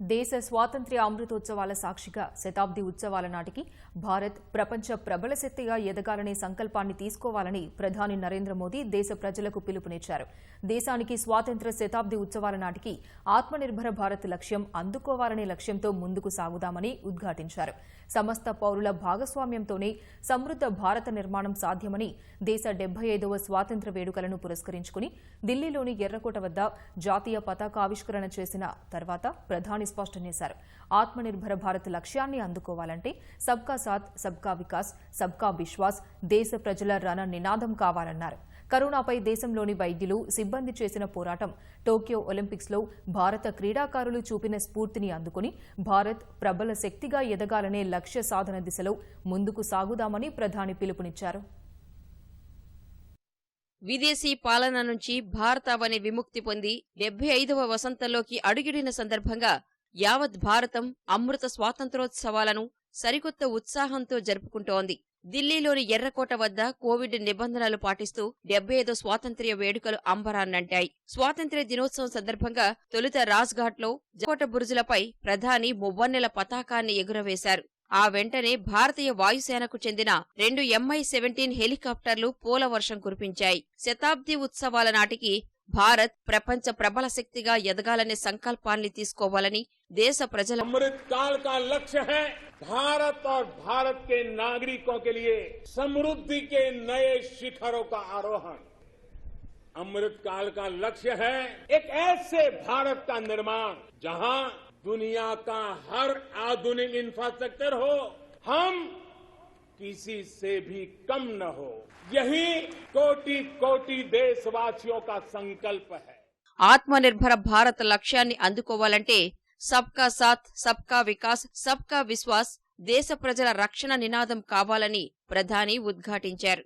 దేశ స్వాతంత్ర్య అమృతోత్సవాల సాక్షిగా శతాబ్ది ఉత్సవాల నాటికి భారత్ ప్రపంచ ప్రబల శక్తిగా ఎదగాలనే సంకల్పాన్ని తీసుకోవాలని ప్రధాని నరేంద్ర మోదీ దేశ ప్రజలకు పిలుపునిచ్చారు. దేశానికి స్వాతంత్ర శతాబ్ది ఉత్సవాల నాటికి ఆత్మనిర్భర భారత్ లక్ష్యం అందుకోవాలనే లక్ష్యంతో ముందుకు సాగుదామని ఉద్ఘాటించారు. సమస్త పౌరుల భాగస్వామ్యంతోనే సమృద్ధ భారత నిర్మాణం సాధ్యమని దేశ డెబ్బై ఐదవ స్వాతంత్ర్య వేడుకలను పురస్కరించుకుని ఢిల్లీలోని ఎర్రకోట వద్ద జాతీయ పతాకావిష్కరణ చేసిన తర్వాత ప్రధాని స్పష్టం చేశారు. ఆత్మనిర్భర భారత్ లక్ష్యాన్ని అందుకోవాలంటే సబ్కా సాత్ సబ్కా వికాస్ సబ్కా విశ్వాస్ దేశ ప్రజల రణ నినాదం కావాలన్నారు. కరోనాపై దేశంలోని వైద్యులు సిబ్బంది చేసిన పోరాటం టోక్యో ఒలింపిక్స్లో భారత క్రీడాకారులు చూపిన స్ఫూర్తిని అందుకుని భారత్ ప్రబల శక్తిగా ఎదగాలనే లక్ష్య సాధన దిశలో ముందుకు సాగుదామని ప్రధాని పిలుపునిచ్చారు. విదేశీ పాలన నుంచి భారతావని విముక్తి పొంది డెబ్బై ఐదవ వసంతంలోకి అడుగిడిన సందర్భంగా యావత్ భారతం అమృత స్వాతంత్రోత్సవాలను సరికొత్త ఉత్సాహంతో జరుపుకుంటోంది. దిల్లీలోని ఎర్రకోట వద్ద కోవిడ్ నిబంధనలు పాటిస్తూ డెబ్బై ఐదో స్వాతంత్ర్య వేడుకలు అంబరాన్నంటాయి. స్వాతంత్ర్య దినోత్సవం సందర్భంగా తొలుత రాజ్ఘాట్లో కోట బురుజులపై ప్రధాని మువ్వన్నెల పతాకాన్ని ఎగురవేశారు. ఆ వెంటనే భారతీయ వాయుసేనకు చెందిన రెండు ఎంఐ సెవెంటీన్ హెలికాప్టర్లు పూలవర్షం కురిపించాయి. శతాబ్ది ఉత్సవాల నాటికి భారత్ ప్రపంచ ప్రబల శక్తిగా ఎదగాలనే సంకల్పాన్ని తీసుకోవాలని దేశ ప్రజల अमृत काल का लक्ष्य है भारत और भारत के नागरिकों के लिए समृद्धि के नए शिखरों का आरोहण अमृत काल का लक्ष्य है एक ऐसे भारत का निर्माण जहां दुनिया का हर आधुनिक इंफ्रास्ट्रक्चर हो हम किसी से भी कम न हो यही कोटि कोटि देशवासियों का संकल्प है ఆత్మనిర్భర భారత్ లక్ష్యాన్ని అందుకోవాలంటే సబ్కా సాత్ సబ్కా వికాస్ సబ్కా విశ్వాస్ దేశ ప్రజల రక్షణ నినాదం కావాలని ప్రధాని ఉద్ఘాటించారు.